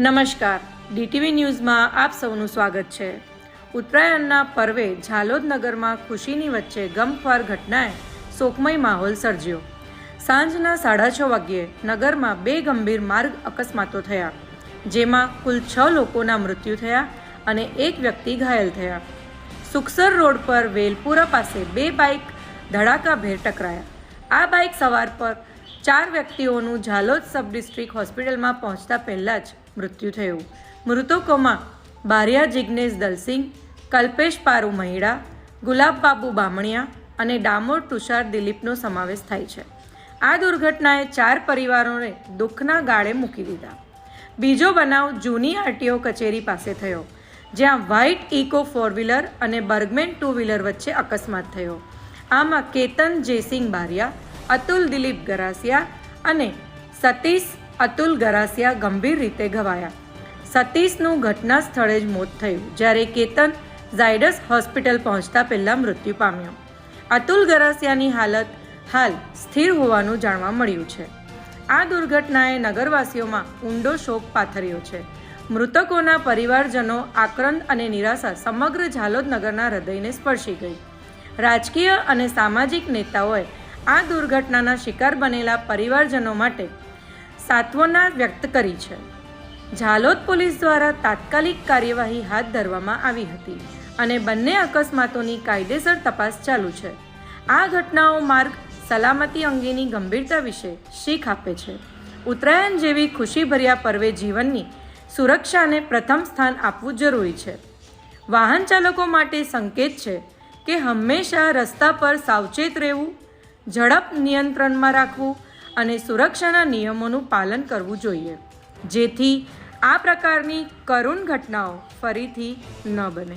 નમસ્કાર. ડીટીવી ન્યૂઝમાં આપ સૌનું સ્વાગત છે. ઉત્તરાયણના પર્વે ઝાલોદ નગરમાં ખુશીની વચ્ચે ગમખ્વાર ઘટનાએ શોકમય માહોલ સર્જ્યો. સાંજના સાડા છ વાગ્યે નગરમાં બે ગંભીર માર્ગ અકસ્માતો થયા, જેમાં કુલ છ લોકોના મૃત્યુ થયા અને એક વ્યક્તિ ઘાયલ થયા. સુખસર રોડ પર વેલપુરા પાસે બે બાઇક ધડાકાભેર ટકરાયા. આ બાઇક સવાર પર ચાર વ્યક્તિઓનું ઝાલોદ સબ ડિસ્ટ્રિક્ટ હોસ્પિટલમાં પહોંચતા પહેલાં જ મૃત્યુ થયું. મૃતકોમાં બારિયા જિગ્નેશ દલસિંહ, કલ્પેશ પારુ મહિડા ગુલાબબાબુ બામણિયા અને ડામોર તુષાર દિલીપનો સમાવેશ થાય છે. આ દુર્ઘટનાએ ચાર પરિવારોને દુઃખના ગાળે મૂકી દીધા. બીજો બનાવ જૂની આરટીઓ કચેરી પાસે થયો, જ્યાં વ્હાઇટ ઇકો ફોર વ્હીલર અને બર્ગમેન ટુ વ્હીલર વચ્ચે અકસ્માત થયો. આમાં કેતન જયસિંહ બારિયા અતુલ દિલીપ ગરાસિયા અને સતીશ અતુલ ગરાસિયા ગંભીર રીતે ઘવાયા. સતીશનું ઘટના સ્થળે જ મોત થયું, જ્યારે કેતન ઝાયડસ હોસ્પિટલ પહોંચતા પહેલા મૃત્યુ પામ્યો. અતુલ ગરાસિયાની હાલત હાલ સ્થિર હોવાનું જાણવા મળ્યું છે. આ દુર્ઘટનાએ નગરવાસીઓમાં ઊંડો શોક પાથર્યો છે. મૃતકોના પરિવારજનો આક્રંદ અને નિરાશા સમગ્ર ઝાલોદ નગરના હૃદયને સ્પર્શી ગઈ. રાજકીય અને સામાજિક નેતાઓએ આ દુર્ઘટનાના શિકાર બનેલા પરિવારજનો માટે સાત્વના વ્યક્ત કરી છે. ઝાલોદ પોલીસ દ્વારા તાત્કાલિક કાર્યવાહી હાથ ધરવામાં આવી હતી અને બંને અકસ્માતોની કાયદેસર તપાસ ચાલુ છે. આ ઘટનાઓ માર્ગ સલામતી અંગેની ગંભીરતા વિશે શીખ આપે છે. ઉત્તરાયણ જેવી ખુશીભર્યા પર્વે જીવનની સુરક્ષાને પ્રથમ સ્થાન આપવું જરૂરી છે. વાહન ચાલકો માટે સંકેત છે કે હંમેશા રસ્તા પર સાવચેત રહેવું ઝડપ નિયંત્રણમાં રાખવું અને સુરક્ષાના નિયમોનું પાલન કરવું જોઈએ. જેથી આ પ્રકારની કરુણ ઘટનાઓ ફરીથી ન બને.